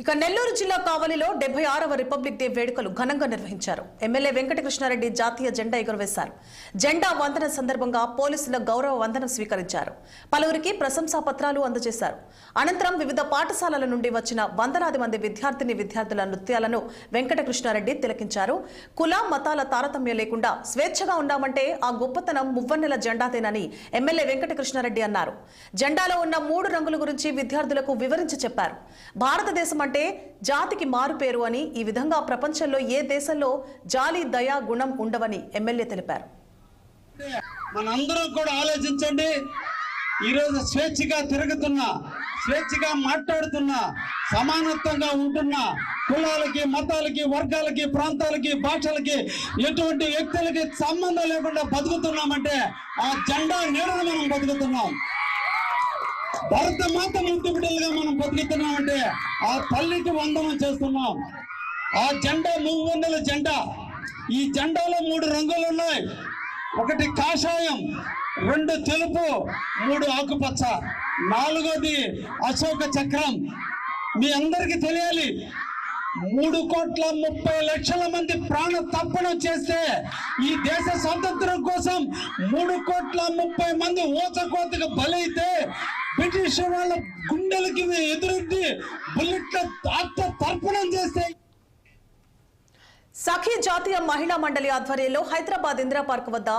ఇక నెల్లూరు జిల్లా కావలిలో డెబ్బై ఆరవ రిపబ్లిక్ డే వేడుకలు ఘనంగా నిర్వహించారు. ఎమ్మెల్యే వెంకటకృష్ణారెడ్డి జాతీయ జెండా ఎగురవేశారు. జెండా వందన సందర్భంగా పోలీసుల గౌరవ వందనం స్వీకరించారు. పలువురికి ప్రశంసా పత్రాలు అందజేశారు. అనంతరం వివిధ పాఠశాలల నుండి వచ్చిన వందలాది మంది విద్యార్థిని విద్యార్థుల నృత్యాలను వెంకటకృష్ణారెడ్డి తిలకించారు. కుల మతాల తారతమ్యం లేకుండా స్వేచ్ఛగా ఉన్నామంటే ఆ గొప్పతనం మువ్వన్నెల జెండాదేనని ఎమ్మెల్యే వెంకటకృష్ణారెడ్డి అన్నారు. జెండాలో ఉన్న మూడు రంగుల గురించి విద్యార్థులకు వివరించి చెప్పారు. భారతదేశం అంటే జాతికి మారు పేరు అని ఈ విధంగా ప్రపంచంలో ఏ దేశంలో జాలి దయా గుణం ఉండవని ఎమ్మెల్యే తెలిపారు. మనందరూ కూడా ఆలోచించండి. ఈరోజు స్వేచ్ఛగా తిరుగుతున్నా స్వేచ్ఛగా మాట్లాడుతున్నా సమానత్వంగా ఉంటున్నా కులాలకి మతాలకి వర్గాలకి ప్రాంతాలకి భాషలకి ఎటువంటి వ్యక్తులకి సంబంధం లేకుండా బతుకుతున్నామంటే ఆ జెండా నీడను మనం బతుకుతున్నాం. భరత మాత ముద్దు బిడ్డలుగా మనం బతుకుతున్నామంటే ఆ తల్లికి వందనం చేస్తున్నాం. ఆ జెండా మూడు జెండా. ఈ జెండాలో మూడు రంగులు ఉన్నాయి. ఒకటి కాషాయం రెండు తెలుపు మూడు ఆకుపచ్చ నాలుగోది అశోక చక్రం. మీ అందరికీ తెలియాలి మూడు కోట్ల ముప్పై లక్షల మంది ప్రాణ తప్పన చేస్తే ఈ దేశ స్వాతంత్రం కోసం మూడు కోట్ల ముప్పై మంది ఊచకోతకు బలైతే బ్రిటిష్ వాళ్ళ గుండెలకి ఎదురెత్తి బుల్లెట్ల ఆత్మ తర్పణం చేస్తే సఖీ జాతీయ మహిళా మండలి ఆధ్వర్యంలో హైదరాబాద్ ఇందిరా పార్క్ వద్ద